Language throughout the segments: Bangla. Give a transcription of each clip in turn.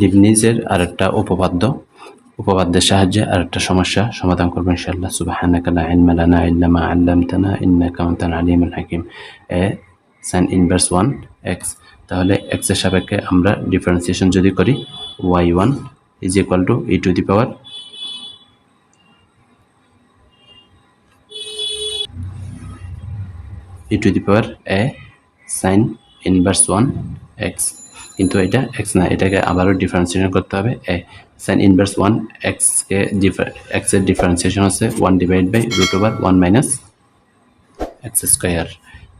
লিবনিজের আরেকটা উপপাদ্য, উপপাদ্যের সাহায্যে আরেকটা সমস্যা সমাধান করব ইনশাআল্লাহ। সুবহানাকা আল্লামতানা, ইন্নাকা হাকিম। A sine inverse one x তাহলে এক্সের সাপেক্ষে আমরা ডিফারেন্সিয়েশন যদি করি y one is equal to e to the power e to the power a sine inverse one x কিন্তু এটা এক্স না, এটাকে আবারও ডিফারেন্সিয়েশন করতে হবে। এ সাইন ইনভার্স ওয়ান এক্সকে এক্সের ডিফারেন্সিয়েশন হচ্ছে one divide by root over one minus x square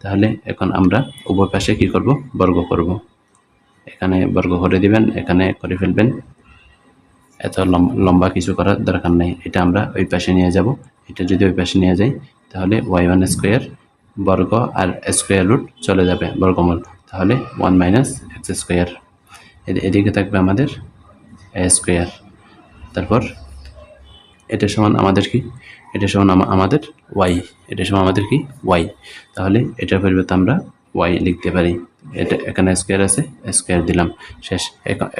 তাহলে এখন আমরা উভয় পাশে কী করব? বর্গ করব। এখানে বর্গ করে দিবেন, এখানে করে ফেলবেন। এত লম্বা কিছু করার দরকার নেই। এটা আমরা ওই পাশে নিয়ে যাব। এটা যদি ওই পাশে নিয়ে যাই, তাহলে ওয়াই ওয়ান স্কোয়ার বর্গ আর স্কোয়ার রুট চলে যাবে বর্গমূল। তাহলে ওয়ান মাইনাস এক্স স্কোয়ার এদিকে থাকবে আমাদের এ স্কোয়ার তারপর এটা সমান আমাদের কি? এটা সমান আমাদের ওয়াই এটা সমান আমাদের কি? ওয়াই তাহলে এটার পরিবর্তে আমরা ওয়াই লিখতে পারি। এটা এখানে স্কোয়ার আছে স্কোয়ার দিলাম, শেষ।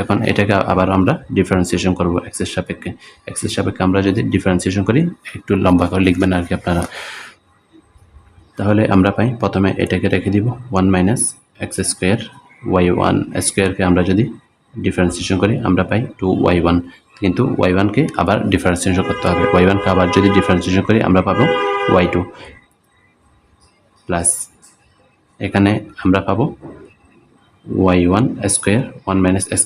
এখন এটাকে আবার আমরা ডিফারেন্সিয়েশন করব এক্সের সাপেক্ষে। এক্সের সাপেক্ষে আমরা যদি ডিফারেন্সিয়েশন করি, একটু লম্বা করে লিখবেন আর কি আপনারা। তাহলে আমরা পাই, প্রথমে এটাকে রেখে দিব one minus x square y one স্কোয়ারকে আমরা যদি ডিফারেন্সিয়েশন করি, আমরা পাই টু ওয়াই ওয়ান কিন্তু ওয়াই ওয়ানকে আবার ডিফারেন্সিয়েশন করতে হবে। ওয়াই ওয়ানকে আবার যদি ডিফারেন্সিয়েশন করি, আমরা পাবো ওয়াই টু প্লাস এখানে আমরা পাবো y one square one minus x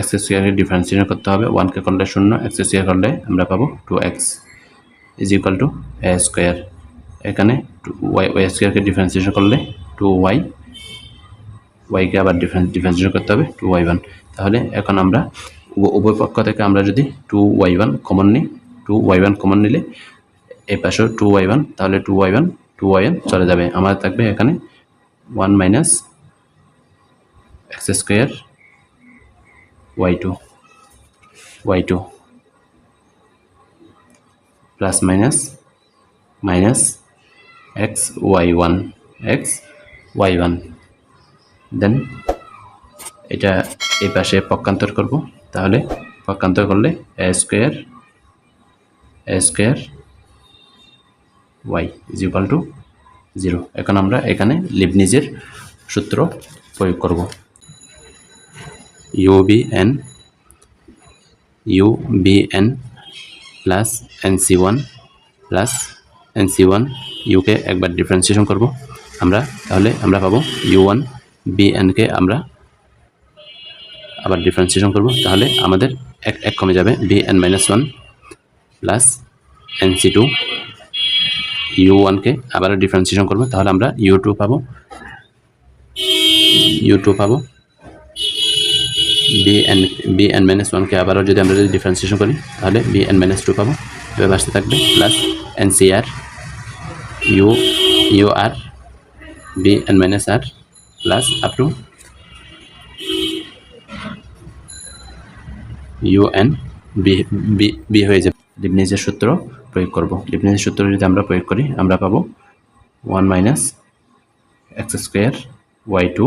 x স্কোয়ারকে ডিফারেন্সিয়েশন করতে হবে। ওয়ানকে করলে শূন্য এক্স স্কোয়ার করলে আমরা পাবো two x is equal to a square এখানে ওয়াই ওয়াই স্কোয়ারকে ডিফারেন্সিয়েশন করলে টু ওয়াই ওয়াইকে আবার ডিফারেন্স ডিফারেন্সিয়েশন করতে হবে টু ওয়াই ওয়ান তাহলে এখন আমরা উভয় পক্ষ থেকে আমরা যদি টু ওয়াই ওয়ান কমন নিই টু ওয়াই ওয়ান কমন নিলে এই পাশেও টু ওয়াই ওয়ান তাহলে two y one two y one চলে যাবে। আমাদের থাকবে এখানে one minus x square y two y two plus minus minus x y one x y one then এটা এই পাশে পক্ষান্তর করব। তাহলে পক্ষান্তর করলে a square a square y is equal to zero এখন আমরা এখানে লিবনিজের সূত্র প্রয়োগ করব। U b n u b n plus n c one plus n c one UK একবার ডিফারেন্সিয়েশন করব। আমরা, তাহলে আমরা পাবো ইউ ওয়ান বি এনকে আমরা আবার ডিফারেন্সিয়েশন করব। তাহলে আমাদের এক এক কমে যাবে b n minus one plus n c two u ওয়ানকে আবার ডিফারেন্সিয়েশন করব। তাহলে আমরা ইউ টু পাবো। ইউ টু পাবো। বি এন বি মাইনাস ওয়ানকে আবারও যদি আমরা যদি ডিফারেন্সিয়েশন করি, তাহলে বি এন মাইনাস টু পাবো। এভাবে আসতে থাকবে। Plus n c r u u r b n minus r plus up to u n b হয়ে যাবে। লিবনিজের সূত্র প্রয়োগ করব। লিবনিজের সূত্র যদি আমরা প্রয়োগ করি, আমরা পাবো one minus x square y two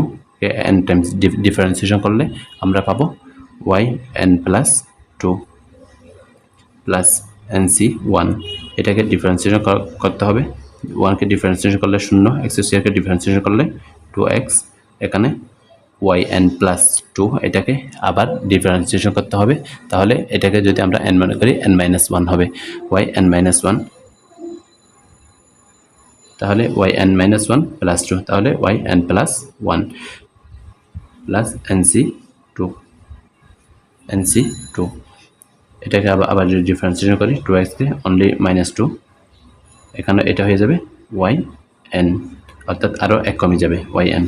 n times differentiation করলে আমরা পাবো y n plus two plus n c one এটাকে ডিফারেন্সিয়েশন করতে হবে। ওয়ানকে ডিফারেন্সিয়েশন করলে শূন্য এক্স স্কোয়ারকে ডিফারেন্সিয়েশন করলে টু এক্স এখানে ওয়াই এন প্লাস টু এটাকে আবার ডিফারেন্সিয়েশন করতে হবে। তাহলে এটাকে যদি আমরা এন মনে করি এন মাইনাস ওয়ান হবে। ওয়াই এন মাইনাস ওয়ান তাহলে y n minus one plus two তাহলে y n plus one plus n c two n c two এটাকে আবার আবার যদি ডিফারেন্সিয়েশন করি টু এক্সকে অনলি মাইনাস টু এখানে এটা হয়ে যাবে ওয়াই এন অর্থাৎ আরও এক কমে যাবে ওয়াই এন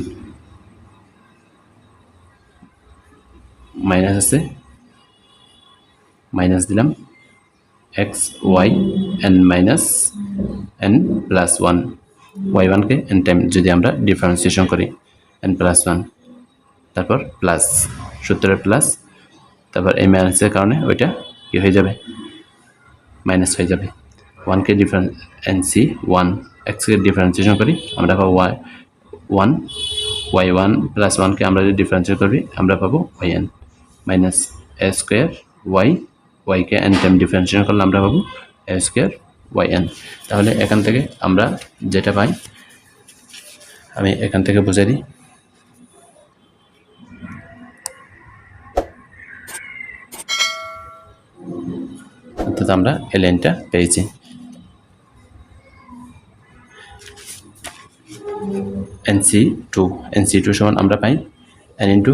মাইনাস আছে। মাইনাস দিলাম। X y n minus n plus one. Y ওয়ানকে এন টাইম যদি আমরা ডিফারেন্সিয়েশন করি এন প্লাস ওয়ান। তারপর প্লাস, সূত্রের প্লাস। তারপর এই মাইনাসের কারণে ওইটা কী হয়ে যাবে? মাইনাস হয়ে যাবে। ওয়ানকে ডিফারেন্স ওয়ান এক্সকে ডিফারেন্সিয়েশন করি, আমরা পাবো y one y one plus ওয়ানকে আমরা যদি ডিফারেন্সিয়েট করি, আমরা পাবো y n minus a square y ওয়াইকে n time differentiation করলে আমরা পাবো এ স্কোয়ার ওয়াই এন তাহলে এখান থেকে আমরা যেটা পাই, আমি এখান থেকে বুঝে দিই। অর্থাৎ আমরা এই লাইনটা পেয়েছি এনসি টু এনসি টু সমান আমরা পাই n into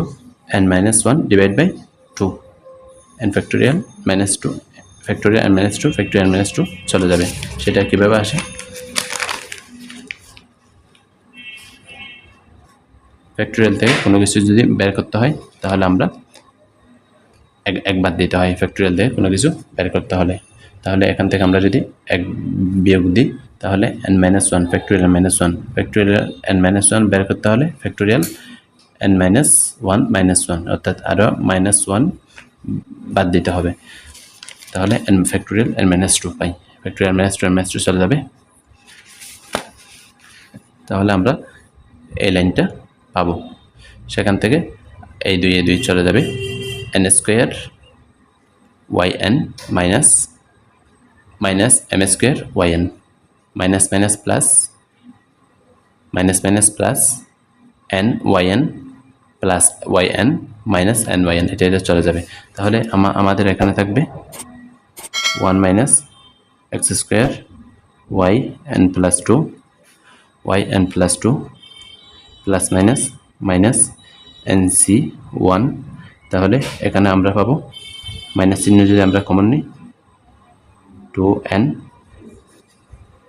n minus one divide by two n factorial minus two factorial n minus two factorial minus two চলে যাবে। সেটা কীভাবে আসে? ফ্যাক্টোরিয়াল থেকে কোনো কিছু যদি বের করতে হয়, তাহলে আমরা এক, একবার দিতে হয়। ফ্যাক্টোরিয়াল থেকে কোনো কিছু বের করতে হলে। তাহলে এখান থেকে আমরা যদি এক বিয়োগ দিই, তাহলে n minus one factorial minus one factorial n minus one বের করতে হলে factorial n minus one minus one অর্থাৎ আরও মাইনাস ওয়ান বাদ দিতে হবে। তাহলে n factorial n minus two পাই। Factorial minus two n minus two চলে যাবে। তাহলে আমরা এই লাইনটা পাবো। সেখান থেকে এই দুই এ দুই চলে যাবে। N square Y N minus minus M square Y N minus minus plus minus minus plus N Y N plus Y N minus N Y N এটা এটা চলে যাবে। তাহলে আমাদের এখানে থাকবে one minus X square Y N plus two Y N plus two plus minus minus N C one তাহলে এখানে আমরা পাবো মাইনাস চিহ্ন যদি আমরা কমন নিই টু এন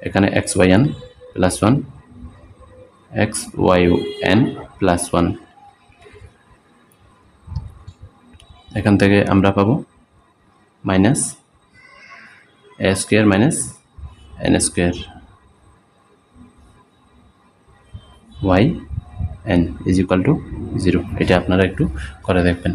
এখানে x y n plus one x y n plus one এখান থেকে আমরা পাবো minus a square minus n square y n is equal to zero এটা আপনারা একটু করে দেখবেন।